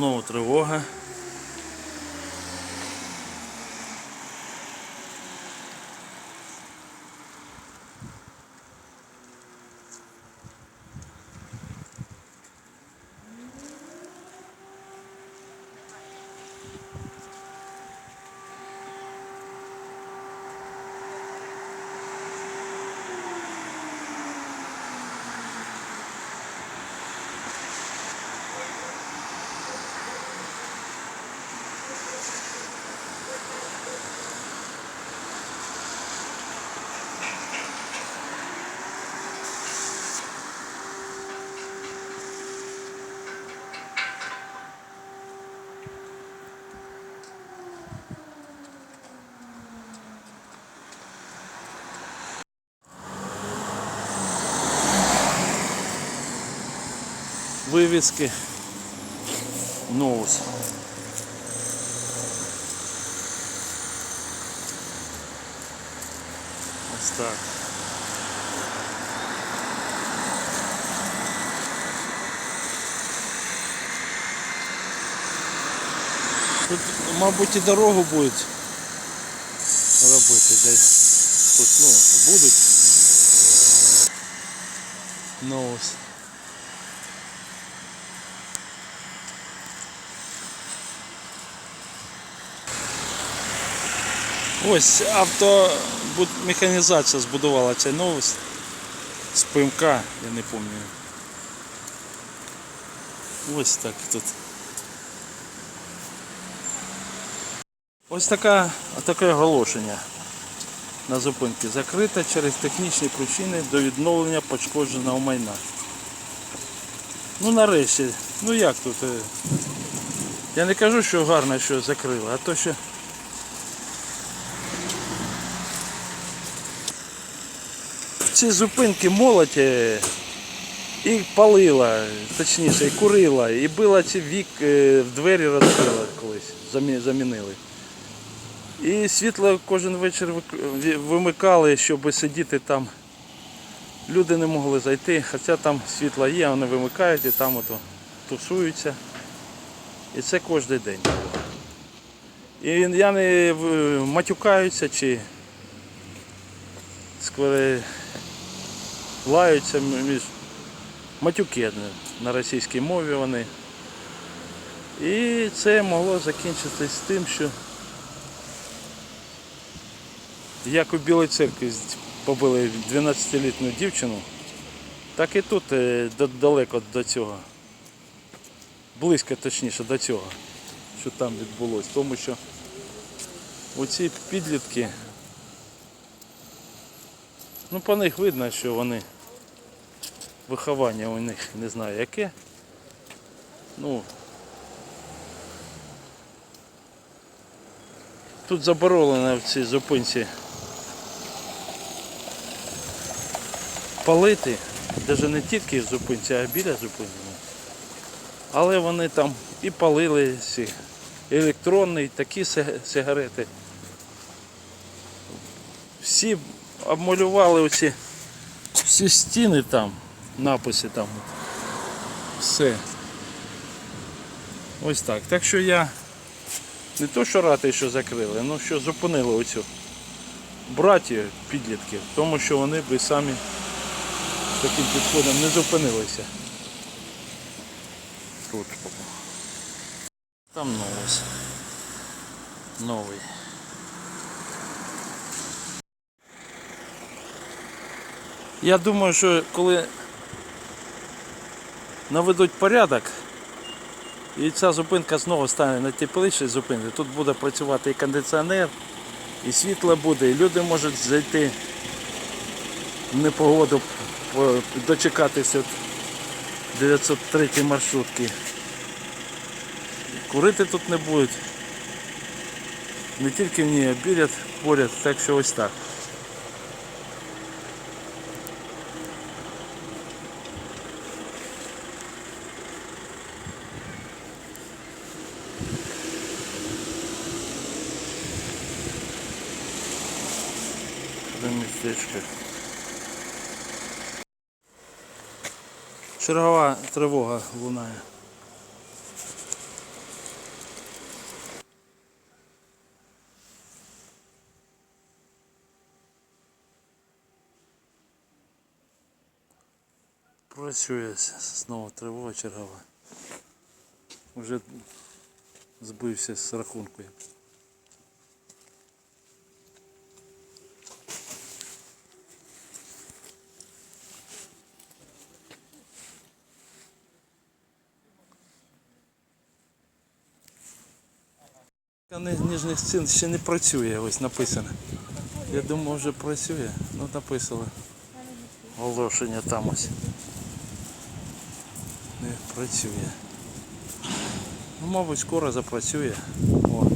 Знову тривога. Вивіски. Ноус. Ось так. Тут, мабуть, і дорогу будуть робити десь. Тут, ну, будуть. Ноус. Ось автомеханізація збудувала новус з ПМК, я не пам'ятаю. Ось так тут. Ось така, таке оголошення на зупинці. Закрита через технічні причини до відновлення пошкодженого майна. Ну нарешті, ну як тут? е, Я не кажу, що гарно, що закрили, а то що ці зупинки молодь е, і палила, точніше, і курила, і била ці вік, е, в двері розбила колись, замінили. І світло кожен вечір вимикали, щоб сидіти там. Люди не могли зайти, хоча там світло є, вони вимикають і там ото тусуються. І це кожен день. І я не матюкаюся чи скоро лаються між матюки на російській мові вони. І це могло закінчитись тим, що як у Білій церкві побили 12-літню дівчину, так і тут е, далеко до цього. Близько точніше до цього, що там відбулося. Тому що оці підлітки Ну по них видно, що вони виховання у них не знаю яке. Ну тут заборонено в цій зупинці палити, навіть не тільки в зупинці, а біля зупинки. Але вони там і палили ці електронні, такі сигарети. Всі обмалювали оці всі стіни там, написи там. Все. Ось так. Так що я не то, що радий, що закрили, але що зупинили оцю братію підлітків, тому що вони би самі таким підходом не зупинилися. Тут. Там новий. Новий. Я думаю, що коли наведуть порядок і ця зупинка знову стане на теплішій зупинці, тут буде працювати і кондиціонер, і світло буде, і люди можуть зайти в непогоду, дочекатися 903 маршрутки. Курити тут не будуть. Не тільки в ній, а біля поряд, так що ось так. містечках. Чергова тривога лунає. Працює знову тривога чергова. Вже збився з рахункою. Ніжних цін ще не працює, ось написано. Я думав, вже працює, ну написали. Оголошення там ось. Не працює. Ну, мабуть, скоро запрацює. О.